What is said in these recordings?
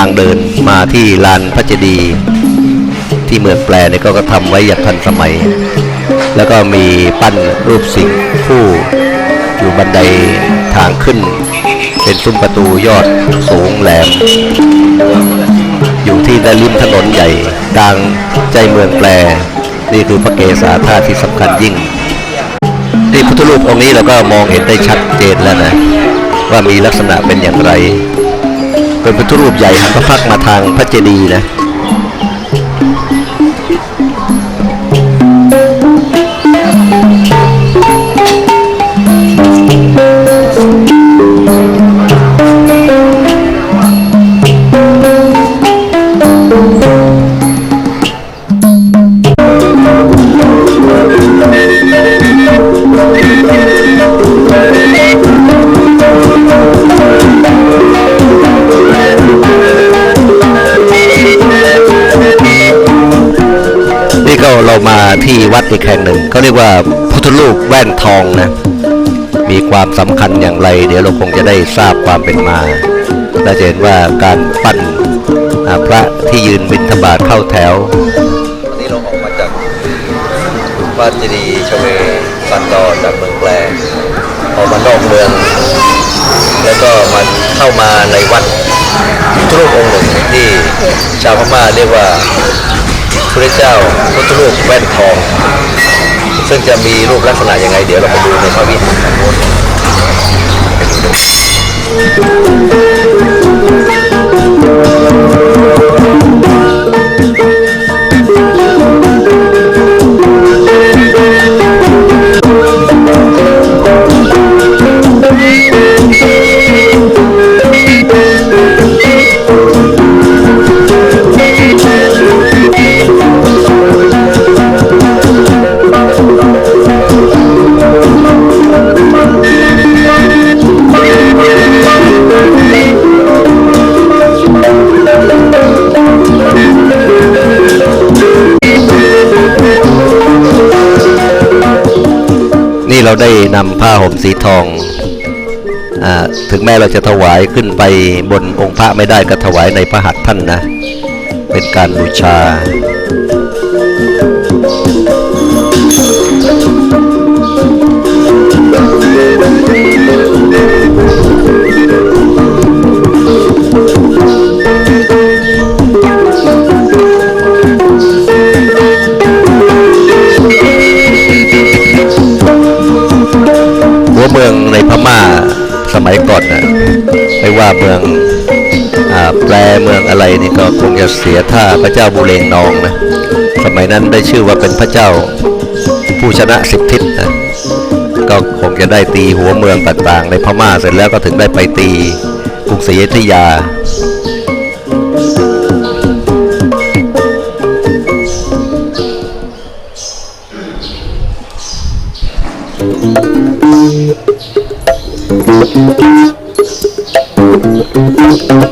างเดินมาที่ลานพระเจดีย์ที่เมืองแปลเนี่ยก็ทำไว้อย่างทันสมัย แล้วก็มีปั้นรูปสิงห์คู่อยู่บันไดทางขึ้น เป็นซุ้มประตูยอดสูงแหลม อยู่ที่ริมถนนใหญ่กลางใจเมืองแปล นี่คือพระเกศาธาตุที่สำคัญยิ่งนี่พุทธรูปองค์นี้เราก็มองเห็นได้ชัดเจนแล้วนะ ว่ามีลักษณะเป็นอย่างไร เป็นพุทธรูปใหญ่หันพระพักมาทางพระเจดีย์นะ เรามาที่วัดอีกแห่งหนึ่งเขาเรียกว่าพุทธรูปแว่นทองนะ มีความสำคัญอย่างไร เดี๋ยวเราคงจะได้ทราบความเป็นมาและจะเห็นว่าการปั้นพระที่ยืนบิณฑบาตเข้าแถววันนี้เราออกมาจากวัดเจดีย์ชเวสันดอจากเมืองแปลออกมานอกเมือง แล้วก็มาเข้ามาในวัดพุทธรูปองค์หนึ่งที่ชาวพม่าเรียกว่า พระเจ้าพุทธรูปแว่นทอง ซึ่งจะมีรูปลักษณะยังไง เดี๋ยวเราไปดูในพระวิหารนี่ เราได้นำผ้าห่มสีทองอาถึงแม้เราจะถวายขึ้นไปบนองค์พระไม่ได้ก็ถวายในพระหัตถ์ท่านนะ เป็นการบูชา ในพม่าสมัยก่อนนะไม่ว่าเมืองอแปลเมืองอะไรนี่ก็คงจะเสียท่าพระเจ้าบุเรงนองนะสมัยนั้นได้ชื่อว่าเป็นพระเจ้าผู้ชนะสิบทิศนะก็คงจะได้ตีหัวเมืองต่างๆ ในพม่าเสร็จแล้วก็ถึงได้ไปตีกรุงศรีอยุธยา เร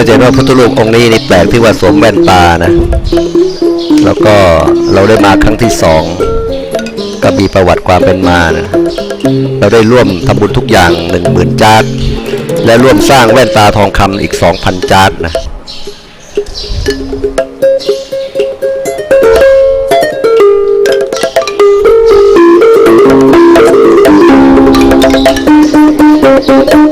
าจะเห็นว่าพุทธรูปองค์นี้นี่แปลกที่ว่าสวมแว่นตานะ แล้วก็เราได้มาครั้งที่สองก็มีประวัติความเป็นมานะเราได้ร่วมทำบุญทุกอย่างหนึ่งหมื่นจาร์และร่วมสร้างแว่นตาทองคำอีกสองพันจาร์นะเ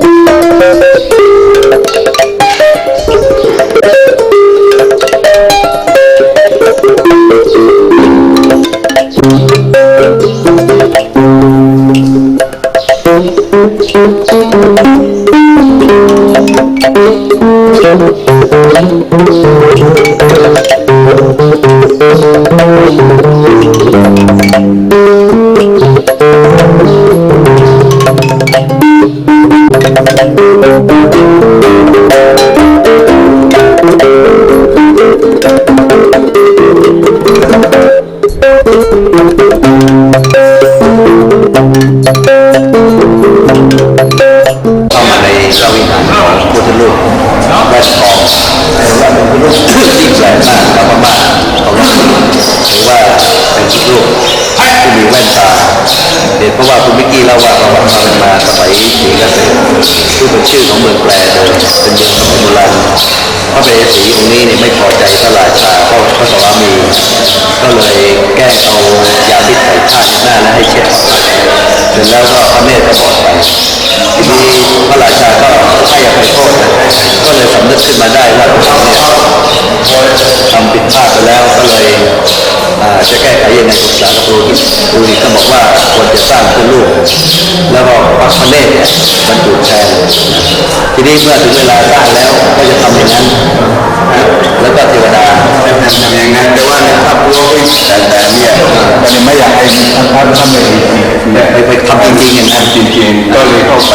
ว่นทองถือว่าเป็นพุทธรูปที่ใหญ่มากมากมากของเราถือว่าเป็นพุทธ เด็ดเพราะว่าคุณมิกกี้เล่าว่าประวัติความเป็นมาสมัยศรีเกษตรซึ่งเป็นชื่อของเมืองแปรเดิมเป็นเมืองสมัยโบราณพระเบศรีองค์นี้เนี่ยไม่พอใจพระราชาเพราะพระสวามี ก็เลยแกล้งเอายาพิษใส่ผ้าหน้าและให้เช็ดออกมาเสร็จแล้วก็พระเนตรก็บอดไปทีนี้พระราชาก็ให้อภัยโทษนะก็เลยสำนึกขึ้นมาได้ว่าตัวเองเนี่ยทำผิดพลาดไปแล้วก็เลยจะแก้ไขยังไงปรึกษากับครูหิตครูหิตก็บอกว่าควรจะสร้างขึ้นลูกแล้วก็พระพเนตรเนี่ยบรรจุแทนทีนี้เมื่อถึงเวลาสร้างแล้วก็จะทำอย่างนั้นแล้วก็เทวดาทำอย่างนั้นแต่ว่าในครอบครัวแต่แต่เนี่ยก็เลยไม่อยากให้ท่านท่านท่านเลยไปไปทำจริงๆอย่างนั้นจริงๆก็เลยเข้าไป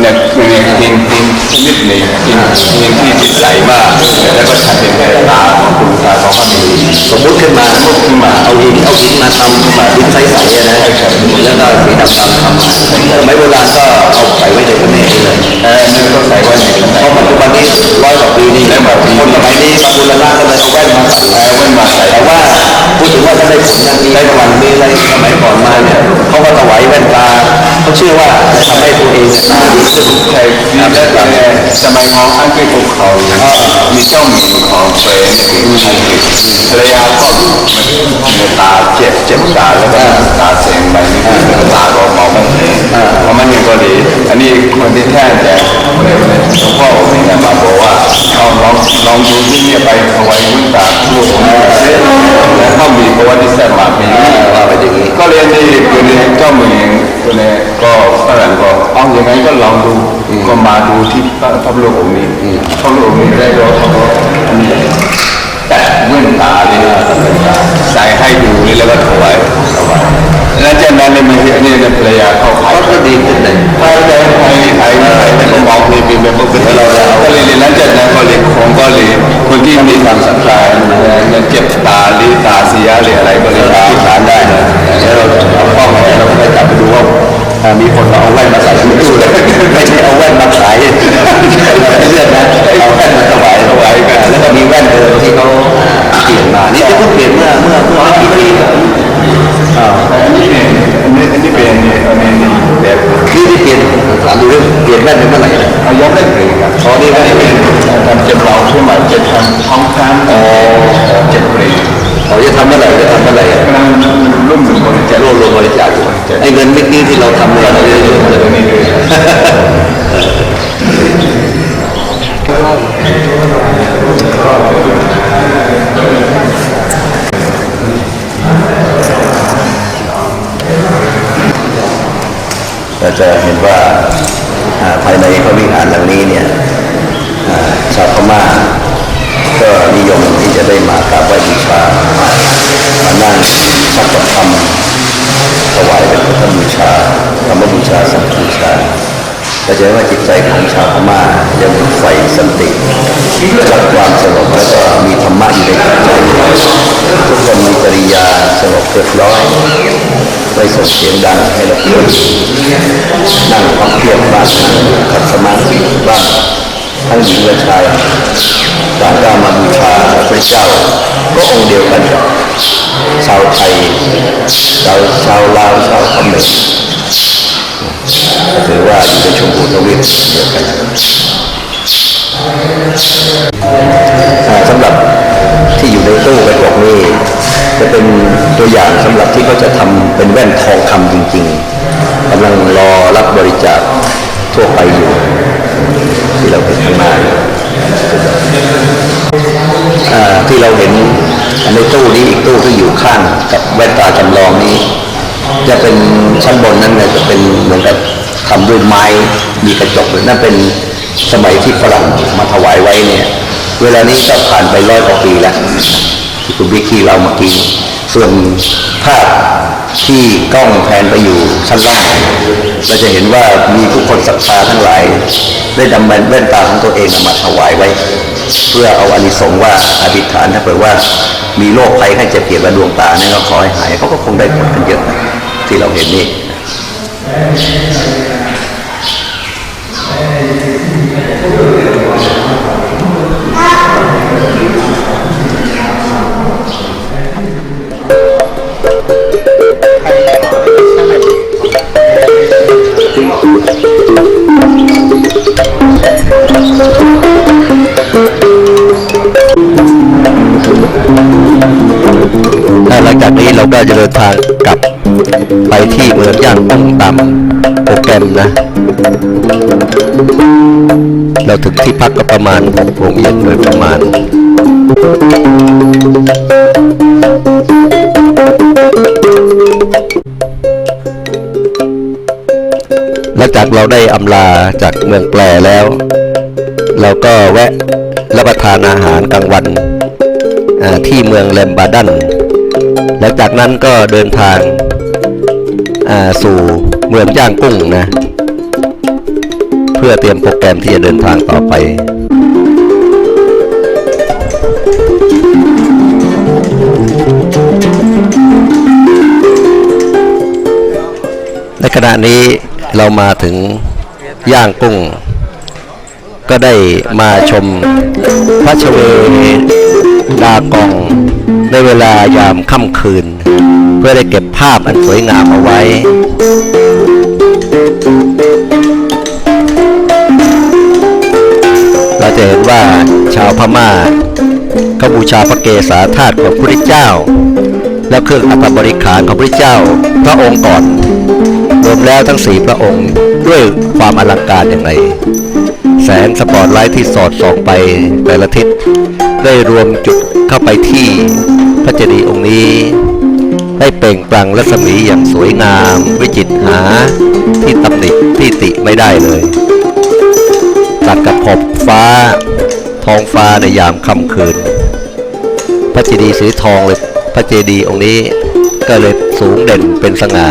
เนี่ยในทีมทีมนิดหนึ่งทีมทีมที่จิตใสมากแล้วก็ชัดเป็นแค่ตาของคุณตาของพระมีสมมุติขึ้นมาขึ้นมาเอาหินเอาหินมาทำมาดินใสๆอะนะแล้วก็สีดำๆทำมาสมัยโบราณก็เอาใส่ไว้ในกระเนตรเลยเออนี่ก็ใส่ไว้ในข้างในเพราะปัจจุบันนี้ร้อยกว่าปีนี่แล้วแบบคนสมัยนี้บางบุรณะก็เลยเอาแว่นมาใส่แว่นมาใส่แต่ว่า พูดถึงว่าถ้าได้ผลอย่างนี้ได้วันนี้อะไรสมัยก่อนมาเนี่ยเขาก็ถวายแว่นตาเขาเชื่อว่าจะทำให้ตัวเองตาดีขึ้นใช่แล้วแต่สมัยของอังกฤษพวกเขามีเจ้าหญิงของเฟรนด์คืออังกฤษภรรยาก็มีตาเจ็บเจ็บตาแล้วก็ตาเสียงไปนี่ตาก็มองไม่เห็นเพราะมันยังก็ดีอันนี้คนที่แท้แต่ หลวงพ่อองค์นี้มาบอกว่าเอาลองลองดูที่นี่ไปถวายวุ้นตาลูกของเราแล้วเขามีประวัติศาสตร์มาเป็นว่าไปอย่างนี้ก็เรียนดีตัวนี้เจ้าเมืองตัวนี้ก็ฝรั่งก็เอาอย่างไงก็ลองดูก็มาดูที่พระพระลูกองค์นี้พระลูกองค์นี้ได้ก็เขา ก็อันนี้แต่เมื่อตาเลยนะใส่ให้ดูนี่แล้วก็ถวายถวายแล้วจากนั้นเลยมีอันนี้เนี่ยภรรยาเขาขายก็ดีขึ้นเลยไทยไทยไทยไทยไทยแล้วก็มองมีเป็นแบบเป็นเราก็เลยหลังจากนั้นก็เลยของก็เลยคนที่มีความศรัทธาเนี่ยเจ็บตาหรือตาเสียหรืออะไรก็เลยอธิษฐานได้นะเดี๋ยวเราเอากล้องเนี่ยเราก็ไปจับไปดูว่า มีคนเอาแว่นมาใส่ไม่ดูเลยไม่ใช่เอาแว่นมาขายเรื่องนะเอาแว่นมาถวายถวายแล้วก็มีแว่นเดิมที่เขาเปลี่ยนมานี่เพิ่งเปลี่ยนเมื่อเมื่อเมื่อไม่กี่ปีอ่า อันนี้เป็นอันนี้อันนี้เป็นอันนี้แบบ คือที่เปลี่ยนถามดูเรื่องเปลี่ยนแว่นเป็นเมื่อไหร่นะ เอายกได้เลยครับ อ๋อนี่แว่นเป็น ทำเจ็บเราขึ้นมาจะทำท้องคำอ๋อเจ็บเลย อ๋อจะทำเมื่อไหร่จะทำเมื่อไหร่ กำลังรุ่มหนึ่งคนจะ จะรวบรวมบริจาคอยู่ไอ้เงินเมื่อกี้ที่เราทำเนี่ยเราจะรวม เจอนี่ด้วย เรา จะเห็นว่าอ่า ส่งเสียงดังให้เราเกิดนั่งพักเพียบบ้างนั่งขัดสมาธิบ้างทั้งหญิงและชายต่างก็มาบูชาพระเจ้า ก็องค์เดียวกันกับชาวไทยชาวชาวลาวชาวเขมรก็ถือว่าอยู่ในชมพูทวีปเดียวกันสำหรับที่อยู่ในตู้กระจกนี้ จะเป็นตัวอย่างสำหรับที่เขาจะทำเป็นแว่นทองคำจริง ๆกำลังรอรับบริจาคทั่วไปอยู่ ที่เราเห็นข้างหน้าอยู่ที่เราเห็นในตู้นี้อีกตู้ที่อยู่ข้างกับแว่นตาจำลองนี้ จะเป็นชั้นบนนั้นเนี่ยจะเป็นเหมือนกับทำด้วยไม้มีกระจกเลยนั่นเป็นสมัยที่ฝรั่งมาถวายไว้เนี่ย เวลานี้ก็ผ่านไปร้อยกว่าปีแล้ว ที่คุณวิคีเรามากี้ส่วนภาพที่กล้องแพนไปอยู่ชั้นล่างเราจะเห็นว่ามีผู้คนศรัทธาทั้งหลาย ได้นำแว่นตาของตัวเองมาถวายไว้ เพื่อเอาอานิสงส์ว่าอภิษฐานถ้าเปิดว่ามีโรคภัยไข้เจ็บเกี่ยวกับดวงตาเนี่ยเก็ขอให้หายเขาก็คงได้ผลกันเยอะนะที่เราเห็นนี่ และหลังจากนี้เราก็จะเดินทางกลับไปที่เมืองย่างกุ้งตามโปรแกรมนะ เราถึงที่พักก็ประมาณ6โมงเย็นโดยประมาณ จากเราได้อำลาจากเมืองแปลแล้ว เราก็แวะรับประทานอาหารกลางวันที่เมืองเลมบาดันหลังจากนั้นก็เดินทางาสู่เมืองย่างกุ้งนะ เพื่อเตรียมโปรแกรมที่จะเดินทางต่อไปในขณะนี้ เรามาถึงย่างกุ้ง ก็ได้มาชมพระชเวดากองในเวลายามค่ำคืน เพื่อได้เก็บภาพอันสวยงามเอาไว้เราจะเห็นว่าชาวพม่าเขาบูชาพระเกศาธาตุของพระพุทธเจ้า และเครื่องอัฐบริขารของพระพุทธเจ้าพระองค์ก่อน รวมแล้วทั้งสี่พระองค์ด้วยความอลังการอย่างไร แสงสปอตไลท์ที่สอดส่องไปแต่ละทิศได้รวมจุดเข้าไปที่พระเจดีย์องค์นี้ ได้เปล่งปลั่งรัศมีอย่างสวยงาม วิจิตรหาที่ตำหนิที่ติไม่ได้เลยตัดกับขอบฟ้า ทองฟ้าในยามค่ำคืน พระเจดีย์สีทองเลยพระเจดีย์องค์นี้ก็เลยสูงเด่นเป็นสง่า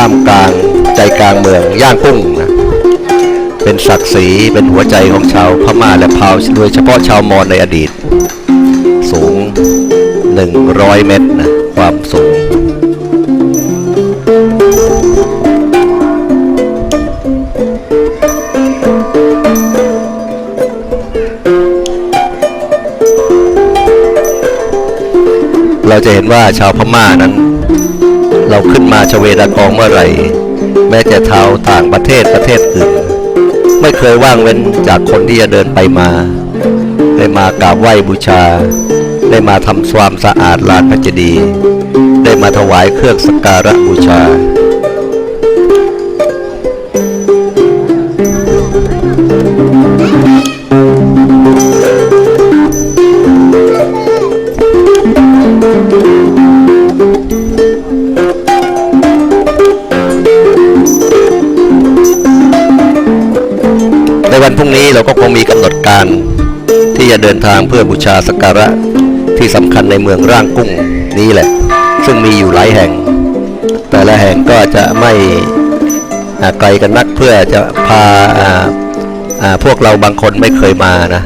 ท่ามกลางใจกลางเมืองย่างกุ้งนะเป็นศักดิ์ศรีเป็นหัวใจของชาวพม่าและพาวโดยเฉพาะชาวมอญในอดีต สูง 100 เมตรนะความสูง เราจะเห็นว่าชาวพม่านั้น เราขึ้นมาชเวดากองเมื่อไหร่ แม้จะเท้าต่างประเทศประเทศอื่น ไม่เคยว่างเว้นจากคนที่จะเดินไปมา ได้มากราบไหว้บูชา ได้มาทำความสะอาดลานพระเจดีย์ได้มาถวายเครื่องสักการะบูชา วันพรุ่งนี้เราก็คงมีกำหนดการ ที่จะเดินทางเพื่อบูชาสักการะที่สำคัญในเมืองร่างกุ้งนี้แหละ ซึ่งมีอยู่หลายแห่ง แต่ละแห่งก็จะไม่ไกลกันนักเพื่อจะพาพวกเราบางคนไม่เคยมานะ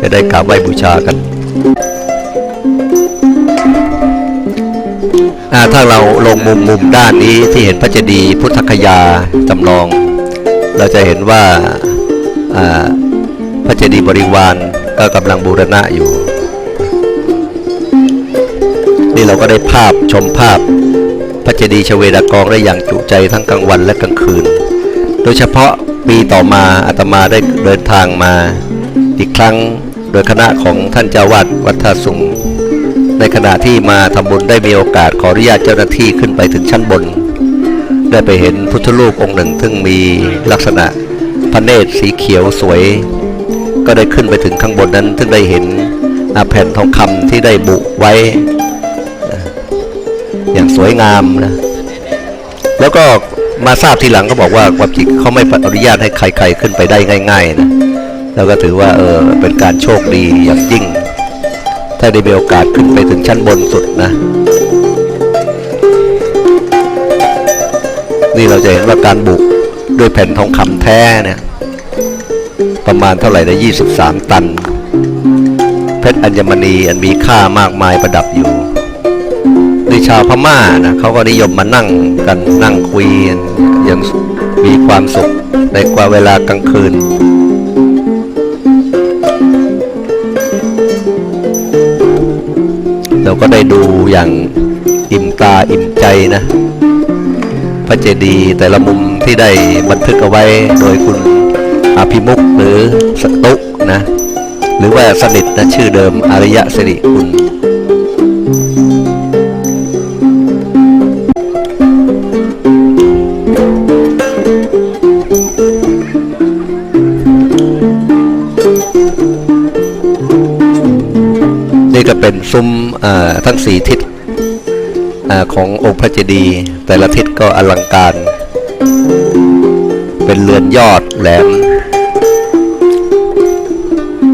จะได้กราบไหว้บูชากันถ้าเราลงมุมมุมด้านนี้ที่เห็นพระเจดีย์พุทธคยาจำลอง เราจะเห็นว่า พระเจดีย์บริวารก็กำลังบูรณะอยู่ นี่เราก็ได้ภาพชมภาพพระเจดีย์ชเวดากองได้อย่างจุใจทั้งกลางวันและกลางคืน โดยเฉพาะปีต่อมาอาตมาได้เดินทางมา อีกครั้งโดยคณะของท่านเจ้าวาดวัดท่าสุง ในขณะที่มาทำบุญได้มีโอกาสขออนุญาตเจ้าหน้าที่ขึ้นไปถึงชั้นบน ได้ไปเห็นพุทธรูปองค์หนึ่งซึ่งมีลักษณะ พระเนตรสีเขียวสวย ก็ได้ขึ้นไปถึงข้างบนนั้นซึ่งได้เห็นอาแผ่นทองคำที่ได้บุไว้ อย่างสวยงามนะ แล้วก็มาทราบทีหลังเขาบอกว่าความจริงเขาไม่อนุญาตให้ใครๆขึ้นไปได้ง่ายๆนะแล้วก็ถือว่าเออเป็นการโชคดีอย่างยิ่ง ถ้าได้มีโอกาสขึ้นไปถึงชั้นบนสุดนะ นี่เราจะเห็นว่าการบุก ด้วยแผ่นทองคำแท้เนี่ยประมาณเท่าไหร่นะ23 ตัน เพชรอัญมณีอันมีค่ามากมายประดับอยู่ในชาวพม่านะเขาก็นิยมมานั่งกันนั่งคุยกันอย่างมีความสุขในกว่าเวลากลางคืนเราก็ได้ดูอย่างอิ่มตาอิ่มใจนะ พระเจดีย์แต่ละมุมที่ได้บันทึกเอาไว้โดยคุณอภิมุกหรือสตุกนะหรือว่าสนิทนะชื่อเดิมอริยะสิริคุณนี่ก็เป็นซุ้มทั้งสี่ทิศ ขององค์พระเจดีย์แต่ละทิศก็อลังการ เป็นเรือนยอดแหลม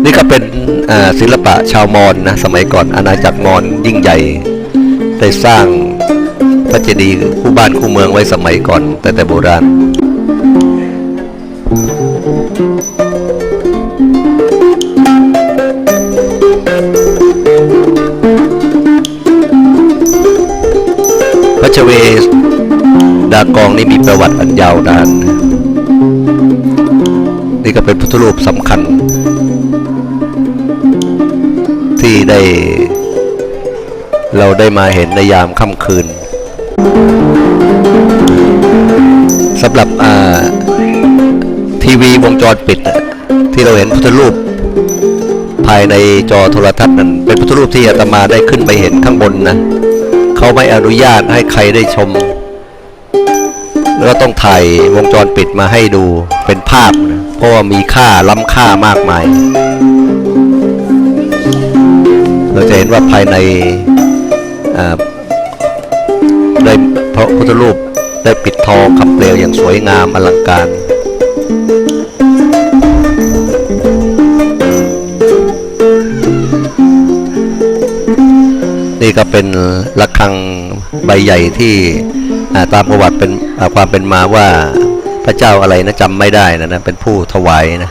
นี่ก็เป็นศิลปะชาวมอญนะสมัยก่อนอาณาจักรมอญยิ่งใหญ่ ได้สร้างพระเจดีย์คู่บ้านคู่เมืองไว้สมัยก่อนแต่แต่โบราณ ชเวดากองนี่มีประวัติอันยาวนาน นี่ก็เป็นพุทธรูปสำคัญ ที่ได้ เราได้มาเห็นในยามค่ำคืนสำหรับอ่าทีวีวงจรปิด ที่เราเห็นพุทธรูป ภายในจอโทรทัศน์นั้นเป็นพุทธรูปที่อาตมาได้ขึ้นไปเห็นข้างบนนะ เขาไม่อนุญาตให้ใครได้ชม แล้วต้องถ่ายวงจรปิดมาให้ดูเป็นภาพนะเพราะว่ามีค่าล้ำค่ามากมาย เราจะเห็นว่าภายในได้พระพุทธรูปได้ปิดทองคำเปลวอย่างสวยงามอลังการ นี่ก็เป็นระฆังใบใหญ่ที่ตามประวัติเป็นความเป็นมาว่าพระเจ้าอะไรนะจำไม่ได้นะนะเป็นผู้ถวายนะ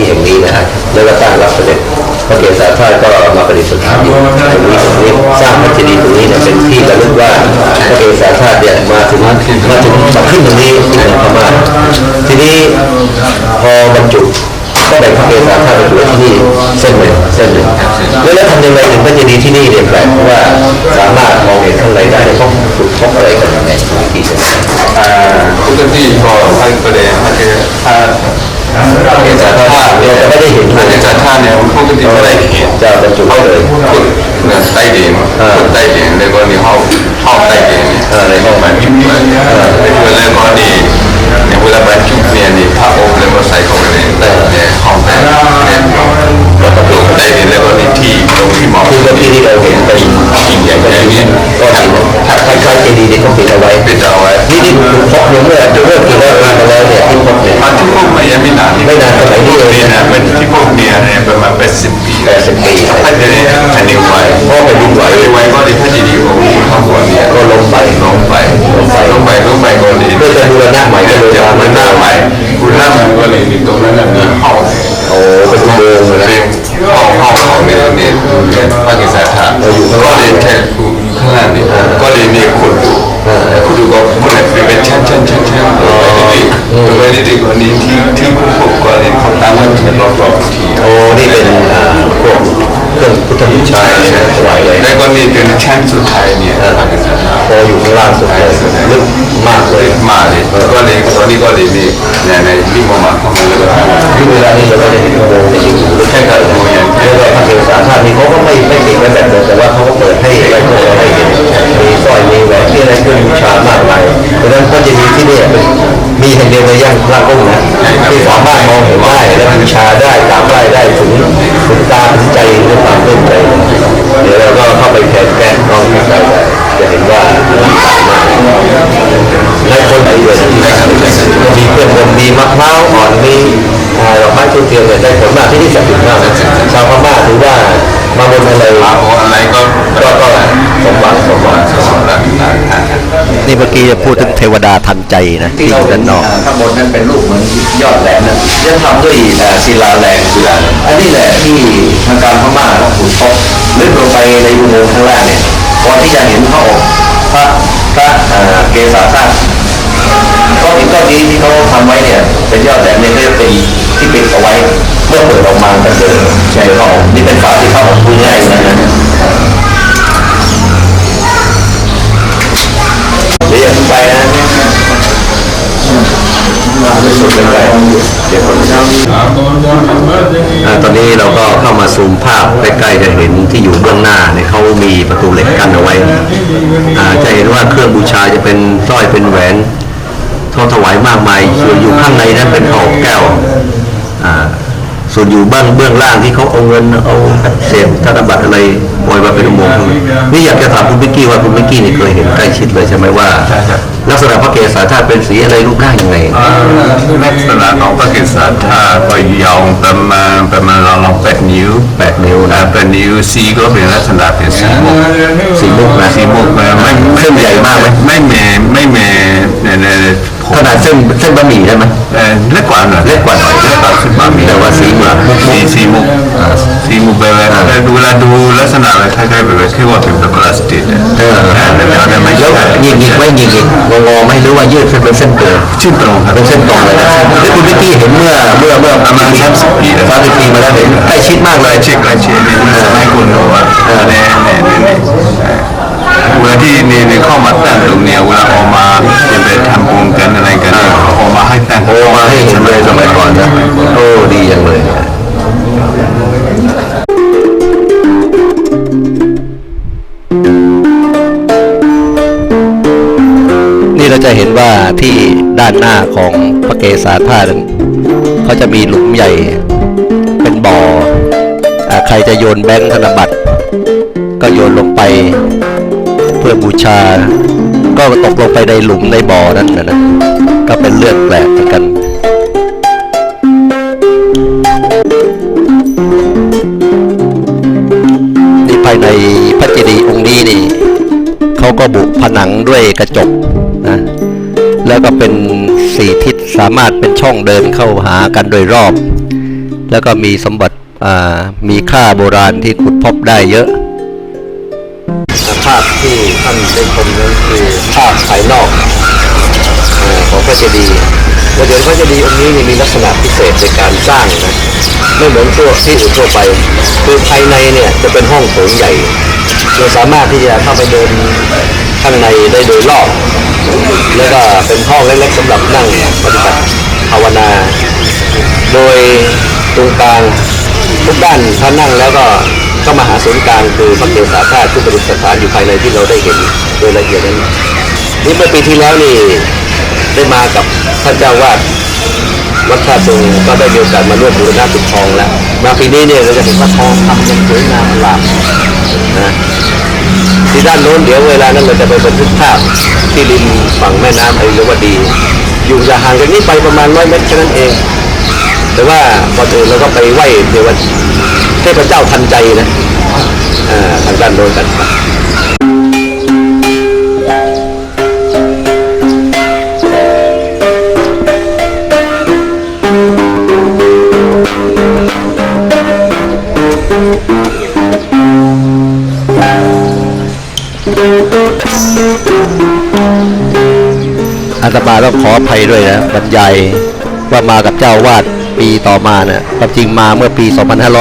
ที่แห่งนี้นะฮะแล้วก็ตั้างรับเสด็จพระเกศาธาตุก็มาประดิษฐานอยู่ตรงนี้ตรงนี้สร้างพระเจดีย์ตรงนี้เนี่ยเป็นที่ระลึกว่าพระเกศาธาตุเนี่ยมาถึงมาถึงมาขึ้นตรงนี้ที่เมืองพม่าทีนี้พอบรรจุก็แบ่งพระเกศาธาตุไปอยู่ที่นี่เส้นหนึ่งเส้นหนึ่งแล้วแล้วทำยังไงถึงพระเจดีย์ที่นี่เนี่ยแปลกเพราะว่าสามารถมองเห็นข้างในได้ต้องฝึกพกอะไรกันยังไงวิธีจะอ่าปกติก็ท่านก็เลยถ้าเกิดถ้า เราจะท่าเราจะไม่ได้เห็นเลยจะท่าเนี่ยพวกคงจะดีอะไรเขียนจะบรรจุเลยเนี่ยใต้ดินใต้ดินแล้วก็นี่ห้องห้องใต้ดินเนี่ยอะไรห้องมันนิ่มๆแล้วก็นี่เนี่ยเวลาบรรจุเนี่ยนี่ผ้าโองค์เลยมาใส่เข้าไปในใต้เนี่ยห้องใต้ดินแล้วก็ลงใต้ดินแล้วก็นี่ที่ตรงที่หมองที่ที่เราเห็นไปกิ่งใหญ่ๆเนี่ก็ถ้าถ้าใครเจดีย์เนี่ยก็ปิดเอาไว้ปิดเอาไว้นี่นี่ผมพกลงเมื่อ มีแห่งเดียวในย่านพระกุ้งนะที่สามารถมองเห็นได้และบูชาได้กราบไหว้ได้ถึงถึงตาถึงใจด้วยความเลื่อมใจเดี๋ยวเราก็เข้าไปแทนแกนน้องใกล้ๆได้จะเห็นว่าอลังการมากและคนไหนด้วยนมีเครื่องดนตรีมะพร้าวอ่อนมีอ่าดอกไม้ทุเทียนเนี่ยได้ผลมากที่นี่ศักดิ์สิทธิ์มากชาวพม่าถือว่ามาบนอะไรมาโออะไรก็ก็ สมหวังสมหวังสอนแล้วนี่เมื่อกี้จะพูดถึงเทวดาทันใจนะที่อยู่ด้านนอกข้างบนนั้นเป็นรูปเหมือนยอดแหลมนะยังทำด้วยศิลาแรงศิลาอันนี้แหละที่ทางการพม่าเขาขุดพบลึกลงไปในอุโมงค์ข้างล่างเนี่ยก่อนที่จะเห็นพระองค์พระพระเอเกศาธาตุก้อนหินก้อนนี้ที่เขาทำไว้เนี่ยเป็นยอดแหลมเนี่ยก็จะเป็นที่ปิดเอาไว้เมื่อเปิดออกมาก็เจอใช่พระองค์นี่เป็นฝาที่พระองค์พูดง่ย มาไม่สุดเลยเดี๋ยวคนตอนนี้เราก็เข้ามาซูมภาพใกล้ๆจะเห็นที่อยู่เบื้องหน้าเนี่ยเขามีประตูเหล็กกั้นเอาไว้จะเห็นว่าเครื่องบูชาจะเป็นสร้อยเป็นแหวนทอถวายมากมายส่วนอยู่ข้างในนั้นเป็นทองแก้วส่วนอยู่เบื้องเบื้องล่างที่เขาเอาเงินเอาเศษธนบัตรอะไรโปรยมาเป็นอุโมงค์นี่อยากจะถามคุณมิกกี้ว่าคุณมิกกี้นี่เคยเห็นใกล้ชิดเลยใช่ไหมว่า ลักษณะพระเกศาธาตุเป็นสีอะไรรูปร่างยังไงลักษณะของภาคอีสานท่าก็ยาวประมาณประมาณเราลองแปดนิ้วแปดนิ้วนะนะเป็นนิ้วสีก็เป็นลักษณะเป็นสีมุกสีมุกนะสีมุกนะไม่ไม่เส้นใหญ่มากไหมไม่เมไม่เมเนี่ยเนี่ย ขนาดเส้นเส้นบะหมี่ได้ไหมเอ่อเล็กกว่าหน่อยเล็กกว่าหน่อยเล็กกว่าขึ้นมามีแต่ว่าสีเหมือนมุกสีสีมุกสีมุกแบบว่าดูเวลาดูลักษณะอะไรคล้ายๆแบบว่าคิดว่าเป็นแบบพลาสติกเนี่ยเออแต่แต่เนี่ยไม่แล้ใช่วหยิกหยิกๆไหม่หยิกหยิกงองอๆไหม่หรือว่ายืดเส้นเป็นเส้นตรงชื่อตรงครับเป็นเส้นตรงเลยนะแล้วคุณมิกกี้เห็นเมื่อเมื่อเมื่อประมาณ30ปีแล้วสามสิบปีมาแล้วเห็นใกล้ชิดมากเลยเช็ครายชื่อนี่มันสมัยคุณรู้ว่าเนี่ยเนี่ยเนี่ยเนี่ย เวลาที่นี่นี่เข้ามาแตั้งตรงเนี้ยเวลาออกมาจะไปทำบุญกันอะไรกันเนี่ยออกมาให้แตั้งโอ้มาให้เห็นเลยสมัยก่อนนะโอ้ดีจังเลยเนี่ยนี่เราจะเห็นว่าที่ด้านหน้าของพระเกศาธาตุนั้นเขาจะมีหลุมใหญ่เป็นบ่ออ่าใครจะโยนแบงค์ธนบัตรก็โยนลงไป เพื่อบูชา ก็ตกลงไปในหลุมในบ่อนั้นนะนะก็เป็นเรื่องแปลกเหมือนกันนี่ภายในพระเจดีย์องค์นี้นี่เขาก็บุผนังด้วยกระจกนะแล้วก็เป็นสี่ทิศสามารถเป็นช่องเดินเข้าหากันโดยรอบ แล้วก็มีสมบัติมีค่าโบราณที่ขุดพบได้เยอะ ภาพที่ท่านได้ชมนั้นคือภาพภายนอกของพระเจดีย์และเดี๋ยวพระเจดีย์องค์นี้มีลักษณะพิเศษในการสร้างนะไม่เหมือนทั่วที่อื่นทั่วไป คือภายในเนี่ยจะเป็นห้องโถงใหญ่เราสามารถที่จะเข้าไปเดินข้างในได้โดยรอบ แล้วก็เป็นห้องเล็กๆสำหรับนั่งปฏิบัติภาวนา โดยตรงกลางทุกด้านถ้านั่งแล้วก็ ก็มาหาศูนย์กลางคือพระเกศาธาตุที่ประดิษฐานอยู่ภายในที่เราได้เห็นโดยละเอียดนั้นนี่เมื่อปีที่แล้วนี่ได้มากับท่านเจ้าวาดวัดท่าทรงก็ได้มีโอกาสมาร่วมบูรณะปิดทองแล้ว มาปีนี้เนี่ยเราจะเห็นว่าทองทำยังสวยงามอลามนะที่ด้านโน้นเดี๋ยวเวลานั้นเราจะไปบันทึกภาพที่ริมฝั่งแม่น้ำไอรวดี อยู่จะห่างจากนี้ไปประมาณร้อยเมตรแค่นั้นเอง แต่ว่าก่อนอื่นเราก็ไปไหว้เทวด เทพเจ้าทันใจนะอ่าทางด้านโน้นกันครับอาตมาต้องขออภัยด้วยนะบรรยายว่ามากับเจ้าวาด ปีต่อมาเนะ่ะความจริงมาเมื่อปี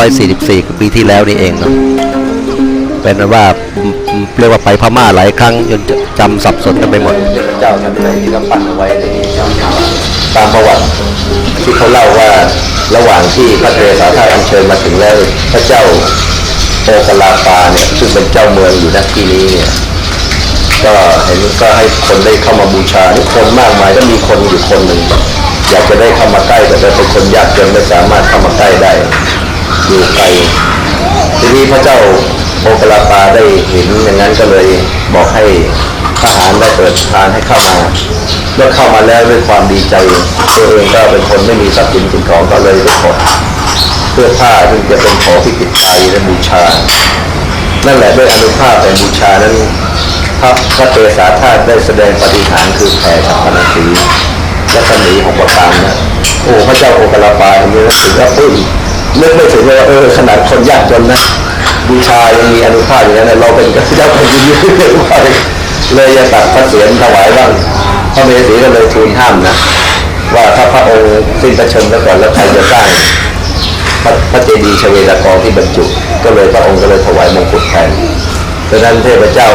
2544คือปีที่แล้วนี่เองเนาะเป็นว่าเรียกว่าไปพม่าหลายครั้งจนจำสับสนกันไปหมดเจ้าท่านใดที่เขาปั้นเอาไว้ในนี้ตามประวัติที่เขาเล่าว่าระหว่างที่พระเทสาท่าอัญเชิญมาถึงแล้วพระเจ้าโอกลาปาเนี่ยซึ่งเป็นเจ้าเมืองอยู่ณที่นี้เนี่ยก็เห็นก็ให้คนได้เข้ามาบูชานี่คนมากมายก็มีคนอยู่คนหนึ่ง อยากจะได้เข้ามาใกล้แต่เป็นคนยากจนไม่สามารถเข้ามาใกล้ได้อยู่ไกลทีนี้พระเจ้าโอกลาปาได้เห็นอย่างนั้นก็เลยบอกให้ทหารได้เปิดทางให้เข้ามาเมื่อเข้ามาแล้วด้วยความดีใจ ตัวเองก็เป็นคนไม่มีทรัพย์สินสิ่งของก็เลยได้ขอเสื้อผ้าซึ่งจะเป็นของที่ติดใจและบูชา นั่นแหละด้วยอนุภาพแห่งบูชานั้นพระพระเตสาธาตได้แสดงปฏิหารคือแผ่ฉัพพนสี และสมีของประการนะโอ้พระเจ้าโอกลาปาย่างนี้นะถึงกับปลื้มนึกไม่ถึงเลยว่าเออขนาดคนยากจนนะบูชายังมีอนุภาพอย่างนั้นเราเป็นกับเจ้าแผ่นดินยู่เลยว่าเลยจะตัดพระเศียรถวายบ้างพระเมสีก็เลยทูลห้ามนะว่าถ้าพระองค์สิ้นพระชนม์แล้วก่อนแล้วใครจะสร้างพระเจดีย์ชเวดากองที่บรรจุก็เลยพระองค์ก็เลยถวายมงกุฎแทนดังนั้นเทพเจ้า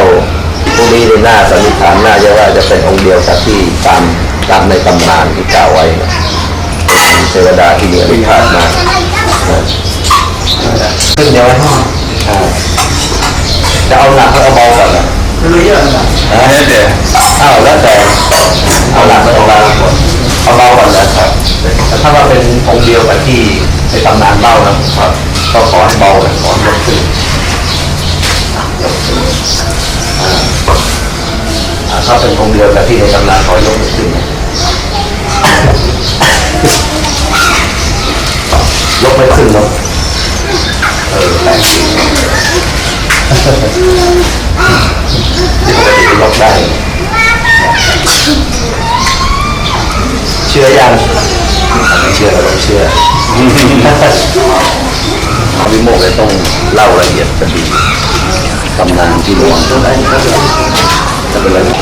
ผู้นี้ในหน้าสันนิษฐานหน่าจะว่าจะเป็นองค์เดียวกับที่ตาม ตามในตำนานที่กล่าวไว้นะเป็นเทวดาที่มีอภิชาติมากขึ้นเดียวใช่จะเอาหนักหรือเอาเบาก่อนนะแล้วแต่อ้าวแล้วแต่เอาหนักหรือเอาเบาเอาเบาก่อนนะครับแต่ถ้าว่าเป็นองค์เดียวกับที่ในตำนานเล่านะครับก็ขอให้เบาเลยขอให้ยกขึ้น อ่าเป็นองค์เดียวกับที่ในตำนานขอยกขึ้นยกไม่ขึ้นเนาะเออแปลกดีที่ปกติยกได้ เชื่อยังไม่เชื่อเราต้องเชื่อวิโมกเลยต้องเล่าละเอียดจะดีตำนานที่หลวงตัวไหน sebelah